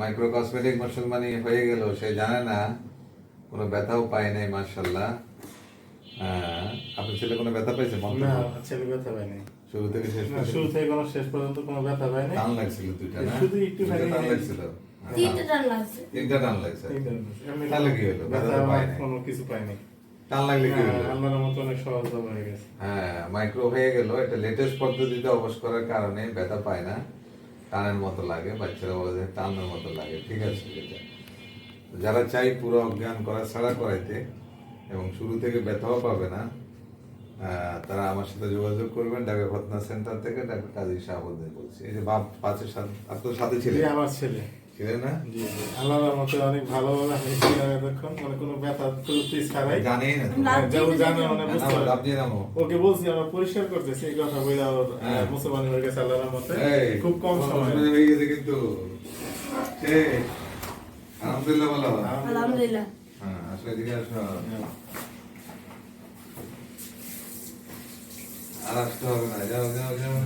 Micro cosmetic মুসলমানি হয়ে গেল সে জানে না কোনো ব্যথাও পায় নাই মার্শাল্লাহ আপনার ছেলে কোনো ব্যথা পেয়েছে? না ছেলে ব্যথা পায়নি। শুরু থেকে শেষ শুরু থেকে কোনো শেষ পর্যন্ত কোনো ব্যথা পায়নি। টান লাগছিল দুইটা না? শুধু একটু টান লাগছিল? হ্যাঁ। তিনটে টান লাগছে। তিনটা টান লাগছে? তাহলে কি হলো? ব্যথা ব্যথা তো কোনো কিছু টান লাগলে কি হলো? আল্লাহর মতো অনেক সহজ হয়ে গেছে। হ্যাঁ মাইক্রো হয়ে গেল। এটা লেটেস্ট পদ্ধতিতে অবশ করার কারণে ব্যথা পায় না। টানের মতো লাগে, বাচ্চারা বলে যে টানের মতো লাগে, ঠিক আছে সেটা যারা চাই পুরো অজ্ঞান করা ছাড়া করাইতে এবং শুরু থেকে ব্যথাও পাবে না তারা আমার সাথে যোগাযোগ করবেন ঢাকা ঘটনা সেন্টার থেকে ডাক্তার কাজী শাহাবুদ্দিন বলছি। এই যে বাপ, পাঁচের সাথে, আপনার সাথে ছেলে? আমার ছেলে। ছিলেন না? জি জি। আল্লাহর মতো অনেক ভালোভাবে আমি ছিলাম এতক্ষণ মানে কোনো ব্যথা ছাড়াই না জানে মানে বুঝতে না, পারে। আপনি নামো ওকে বলছি আমরা পরিষ্কার করতেছি এই কথা বলে হ্যাঁ। মুসলমান হয়ে গেছে আল্লাহর মতে খুব কম সময়। হয়ে গেছে কিন্তু। আলহামদুলিল্লাহ বলো আলহামদুলিল্লাহ। হ্যাঁ আসলে এদিকে আসো। আর আসতে হবে না যাও যাও যাও যাও যাও।